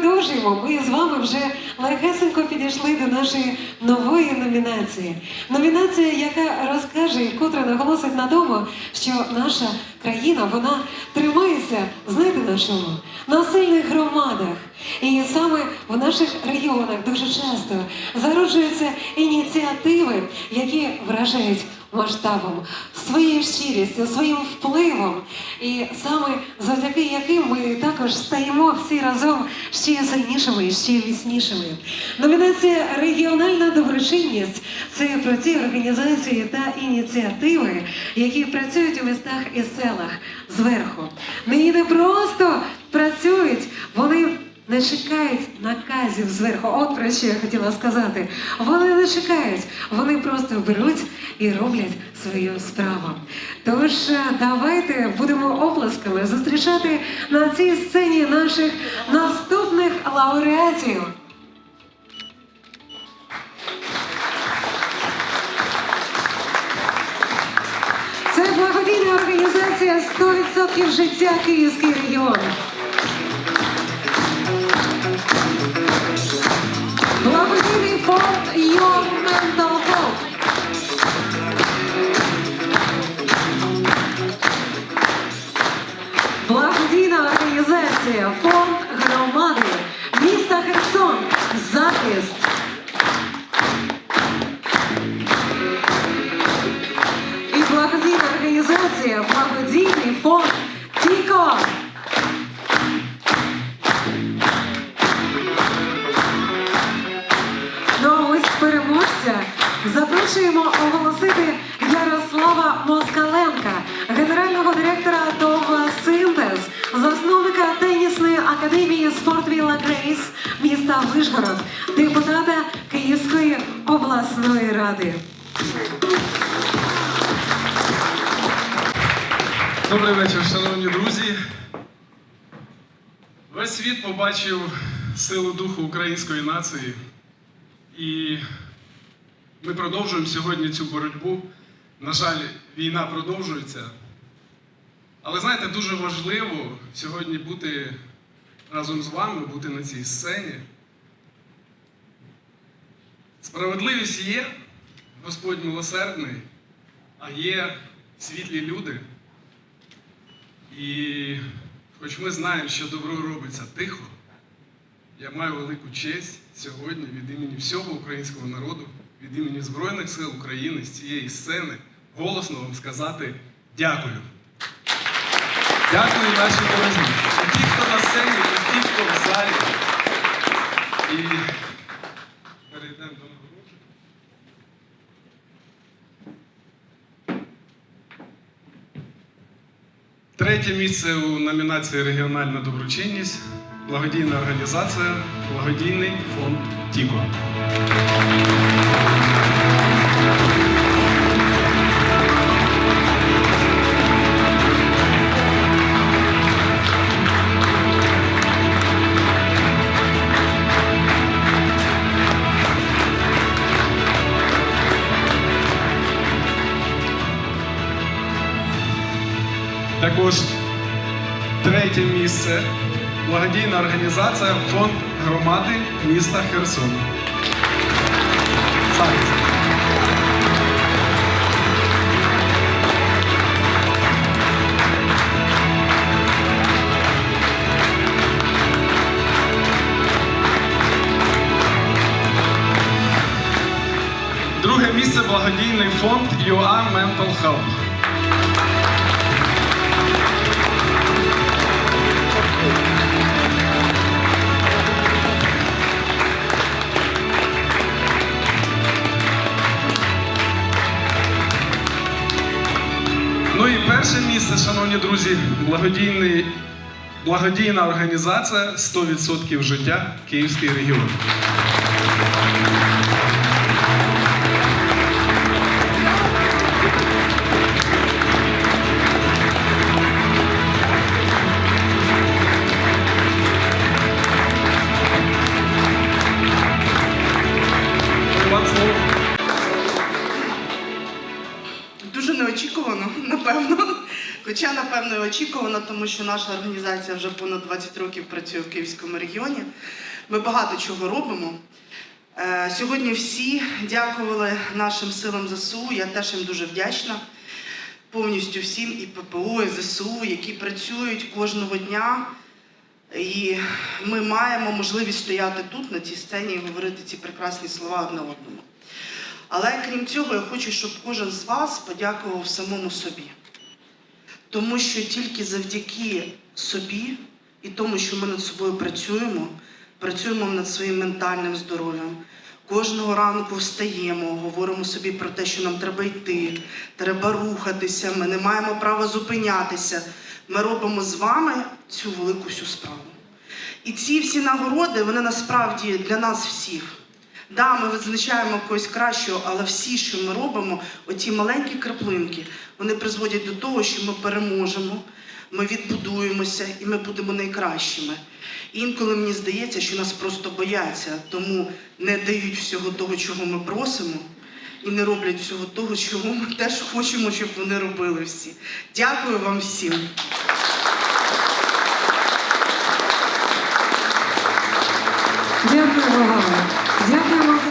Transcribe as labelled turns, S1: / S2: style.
S1: продовжуємо. Ми з вами вже легесенько підійшли до нашої нової номінації. Номінація, яка розкаже і котра наголосить на тому, що наша країна вона тримається, знаєте на чому? На сильних громадах. І саме в наших регіонах дуже часто зароджуються ініціативи, які вражають масштабом, своєю щирістю, своїм впливом. І саме завдяки яким ми також стаємо всі разом ще сильнішими і ще міцнішими. Номінація Регіональна доброчинність це про ті організації та ініціативи, які працюють у містах і селах зверху. Нині не просто працюють, вони не чекають наказів зверху. От про що я хотіла сказати. Вони не чекають, вони просто беруть і роблять свою справу. Тож е, давайте будемо оплесками зустрічати на цій сцені наших наступних лауреатів. Це благодійна організація «100% життя Київський регіон. Запрошуємо оголосити Ярослава Москаленка, генерального директора ТОВ Синтез, засновника тенісної академії Спортвіла Грейс міста Вишгород, депутата Київської обласної ради.
S2: Добрий вечір, шановні друзі. Весь світ побачив силу духу української нації. І ми продовжуємо сьогодні цю боротьбу. На жаль, війна продовжується. Але знаєте, дуже важливо сьогодні бути разом з вами, бути на цій сцені. Справедливість є, Господь милосердний, а є світлі люди. І хоч ми знаємо, що добро робиться тихо, я маю велику честь сьогодні від імені всього українського народу, від імені Збройних сил України з цієї сцени голосно вам сказати дякую. Дякую наші дорогі. І ті, хто на сцені, і ті, хто в залі. І перейдемо до нагородження. Третє місце у номінації Регіональна доброчинність, благодійна організація, благодійний фонд Тіко. Також третє місце благодійна організація Фонд громади міста Херсон. Захист. Друге місце благодійний фонд UA Mental Health. Перше місце, шановні друзі, благодійний, благодійна організація 100% життя Київський регіон.
S3: Напевно. Очікувано, тому що наша організація вже понад 20 років працює в Київському регіоні. Ми багато чого робимо. Е, Сьогодні всі дякували нашим силам ЗСУ. Я теж їм дуже вдячна. Повністю всім і ППО, і ЗСУ, які працюють кожного дня. І ми маємо можливість стояти тут, на цій сцені, і говорити ці прекрасні слова одне одному. Але крім цього, я хочу, щоб кожен з вас подякував самому собі. Тому що тільки завдяки собі і тому, що ми над собою працюємо, працюємо над своїм ментальним здоров'ям. Кожного ранку встаємо, говоримо собі про те, що нам треба йти, треба рухатися, ми не маємо права зупинятися. Ми робимо з вами цю велику всю справу. І ці всі нагороди, вони насправді для нас всіх. Да, ми визначаємо когось кращого, але всі, що ми робимо, оці маленькі краплинки, вони призводять до того, що ми переможемо, ми відбудуємося і ми будемо найкращими. Інколи мені здається, що нас просто бояться, тому не дають всього того, чого ми просимо, і не роблять всього того, чого ми теж хочемо, щоб вони робили всі. Дякую вам всім.
S1: Дякую вам. Дякуємо.